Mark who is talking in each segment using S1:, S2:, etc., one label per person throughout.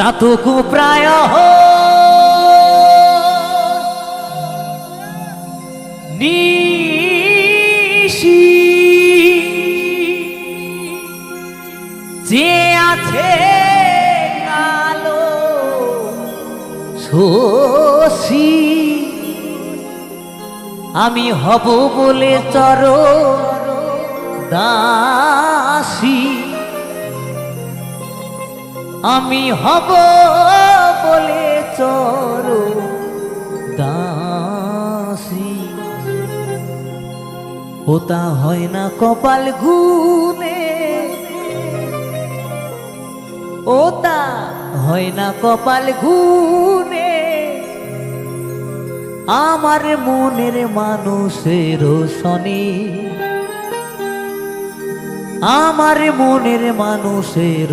S1: চাতুকু প্রায় নিশি। যে আছে কালো শশী আমি হব বলে চর দাসী। আমি হব বলে চর দাসী। ওটা হয় না কপাল গুনে ওটা হয় না কপাল গুনে আমার মনের মানুষের শনি। আমার মনের মানুষের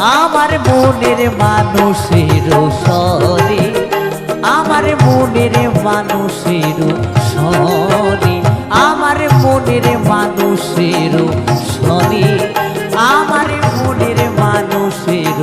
S1: আমার মনের মানুষের সরে আমার মনের মানুষের সরে আমার মনের মানুষের সরি আমার মনের মানুষের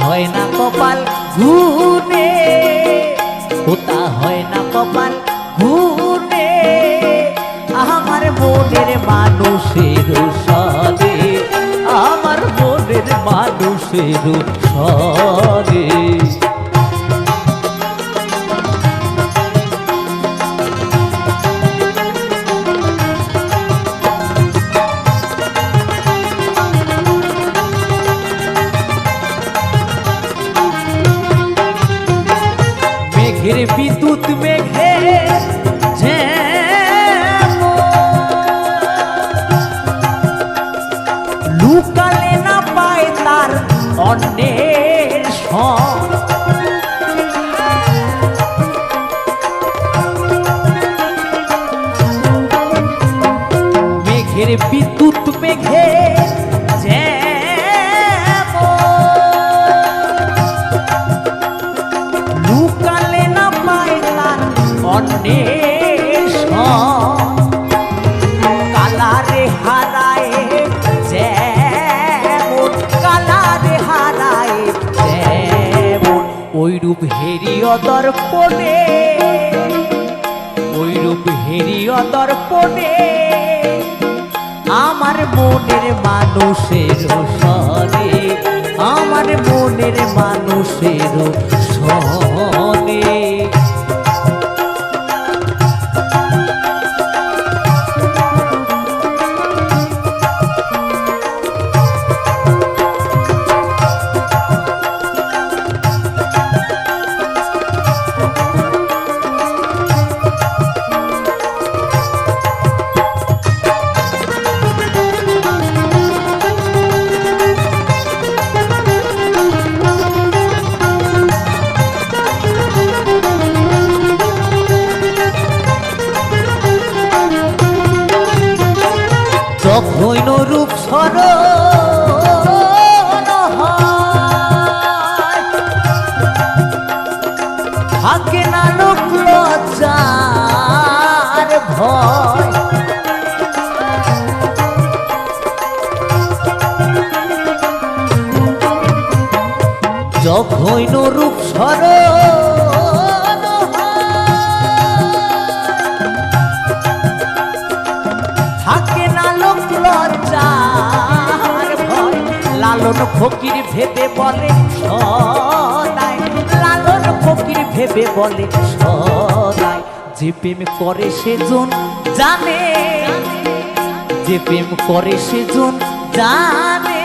S1: হয় না কপাল ঘুরে ওটা হয় না কপাল ঘুরে আমার মনের মানুষের সরে আমার মনের মানুষের সরে মেঘের বিদ্যুৎ মেঘে লুকালে না পায় তার অন্বেষণ। কালারে হারায় যেমন, কালারে ওইরূপ হেরিয় দর্পণে ওইরূপ হেরিয় দর্পণে আমার মনের মানুষের সরে আমার মনের মানুষের সনে যখন রূপ সর থাকে না লোক লজ্জার ভয়। লালন ফকির ভেবে বলে সদাই। লালন ফকির ভেবে বলে সদাই। যে প্রেম করে সেজন জানে। যে প্রেম করে সেজন জানে।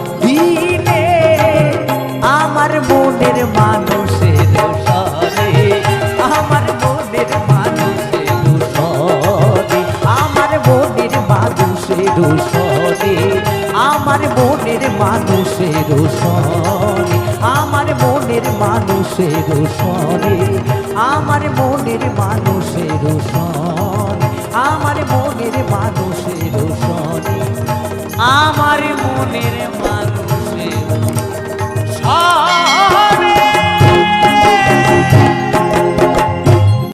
S1: সরে আমার মনের মানুষের সরে আমার মনের মানুষের সরে আমার মনের মানুষের সরে আমার মনের মানুষের সরে আমার মনের মানুষের